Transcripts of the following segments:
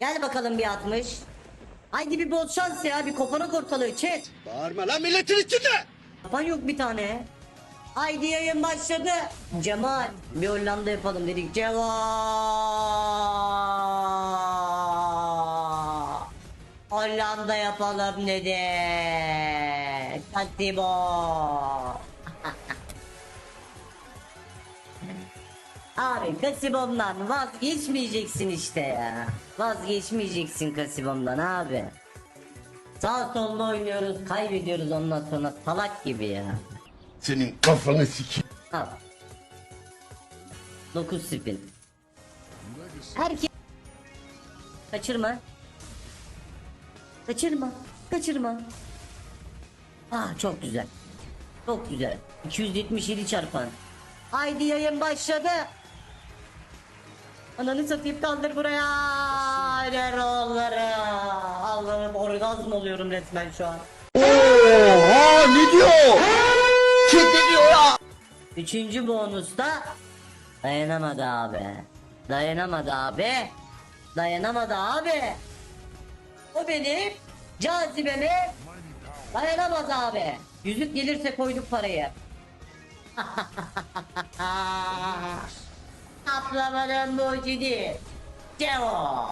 Gel bakalım bir 60. Haydi bir bol şans ya bir koparak ortalığı chat. Bağırma lan milletin içinde. Kapan yok bir tane. Haydi yayın başladı. Cemal bir Hollanda yapalım dedik. Cemal. Hollanda yapalım dedi. Katibo. Abi Kasibom'dan vazgeçmeyeceksin işte ya. Vazgeçmeyeceksin Kasibom'dan abi. Sağ solda oynuyoruz, kaybediyoruz ondan sonra salak gibi ya. Senin kafanı sikeyim. Al. 9 spin. Herkes Kaçırma. Kaçırma. Kaçırma. Ah çok güzel. Çok güzel. 277 çarpan. Haydi yayın başladı. Ananı satayım kaldır buraya. Erolları. Allah'ım orgazm oluyorum resmen şu an. Oha ne diyor? Kim ne diyor ya? Üçüncü bonusta dayanamadı abi. Dayanamadı abi. Dayanamadı abi. O benim cazibeme dayanamaz abi. Yüzük gelirse koyduk parayı. Aplamanın mucidi. Cevo.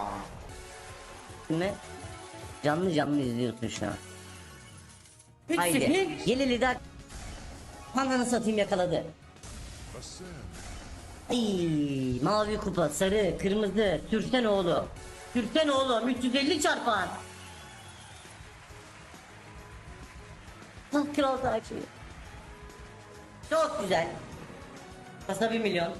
Şimdi canlı canlı izliyorsun şu an. Haydi. Geleli de Ananı satayım yakaladı. Ay, mavi kupa, sarı, kırmızı, sürsen oğlu. Sürsen oğlum 350 çarpan. Ah kral takibi. Çok güzel. Kasa 1 milyon.